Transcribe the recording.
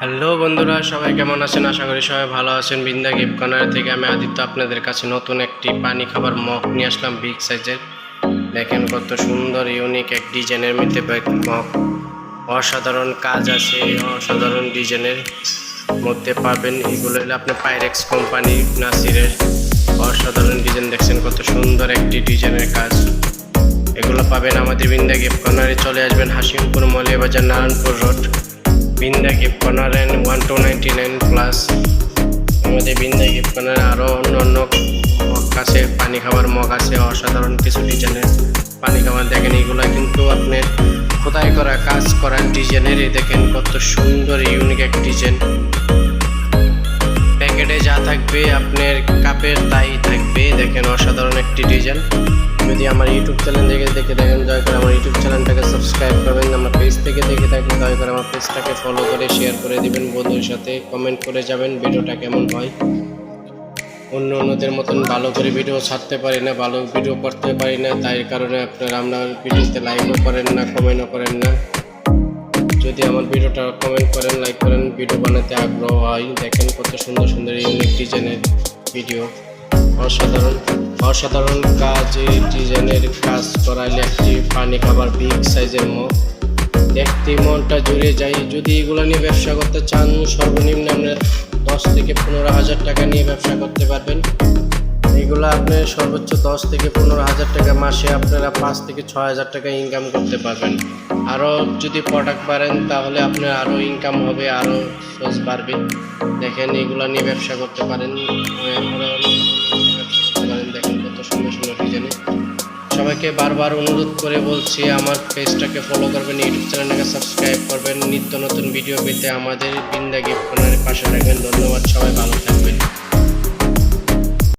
Hello বন্ধুরা, সবাই কেমন আছেন? আশা করি সবাই ভালো আছেন। বিন্দা গিফট কর্নার থেকে আমি আদিত্য আপনাদের কাছে নতুন একটি পানি খাবার মগ নিয়ে আসলাম বিগ সাইজের। দেখেন কত সুন্দর ইউনিক এক ডিজাইনের মধ্যে মগ। অসাধারণ কাজ আছে, অসাধারণ ডিজাইনের মধ্যে পাবেন। এগুলো হলো আপনার পাইরেক্স কোম্পানি, নাসিরের অসাধারণ ডিজাইন। দেখছেন কত সুন্দর একটি ডিজাইনের কাজ। এগুলো পাবেন আমাদের বিন্দা গিফট কর্নারে। চলে আসবেন Hasimpur Moliya Bazar Narayanpur road. Binda gift corner one two ninety nine plus আমাদের বিন্দা গিফট কর্নার আরও অন্য অন্য মগ আছে, পানি খাবার মগ আছে, অসাধারণ কিছু ডিজাইনের পানি খাবার দেখেন, এগুলো কিন্তু আপনি খোদাই করা কাজ করা ডিজাইনের এই দেখেন, কত সুন্দর ইউনিক এক ডিজাইন প্যাকেটে যা থাকবে, আপনার কাপের তাই থাকবে, দেখেন অসাধারণ একটি ডিজাইন যদি আমার ইউটিউব চ্যানেল থেকে দেখে দেখেন দয়া করে আমার ইউটিউব চ্যানেলটাকে সাবস্ক্রাইব করবেন। আমার পেজ থেকে দেখে থাকলে দয়া করে আমার পেজটাকে ফলো করে শেয়ার করে দিবেন। বন্ধুর সাথে কমেন্ট করে যাবেন ভিডিওটা কেমন হয়। অন্য অন্যদের মতন ভালো করে ভিডিও ছাড়তে পারি না, ভালো ভিডিও করতে পারি না। তাই কারণে আপনারা আপনার ভিডিওতে লাইকও করেন না কমেন্টও করেন না। যদি আমার ভিডিওটা কমেন্ট করেন লাইক করেন ভিডিও বানাতে আগ্রহ হয়, দেখেন কত সুন্দর সুন্দর ইউনিক ডিজাইনের ভিডিও অসাধারণ অসাধারণ কাজ ডিজাইনের কাজ করাইলে একটি পানি খাবার বিগ সাইজের মগ দেখতে মনটা জুড়ে যায়। যদি এগুলো নিয়ে ব্যবসা করতে চান, সর্বনিম্ন আপনার দশ থেকে পনেরো হাজার টাকা নিয়ে ব্যবসা করতে পারবেন। এগুলো আপনি সর্বোচ্চ দশ থেকে পনেরো হাজার টাকা মাসে আপনারা পাঁচ থেকে ছয় হাজার টাকা ইনকাম করতে পারবেন। আরও যদি প্রোডাক্ট বাড়েন, তাহলে আপনার আরও ইনকাম হবে আরও সোর্স বাড়বে। দেখেন, এগুলো নিয়ে ব্যবসা করতে পারেন। সবাইকে বারবার অনুরোধ করে বলছি, আমার পেজটাকে ফলো করবেন ইউটিউব চ্যানেলটাকে সাবস্ক্রাইব করবেন। নিত্য নতুন ভিডিও পেতে আমাদের বিন্দা গিফট পাশে রাখবেন ধন্যবাদ, সবাই ভালো থাকবেন।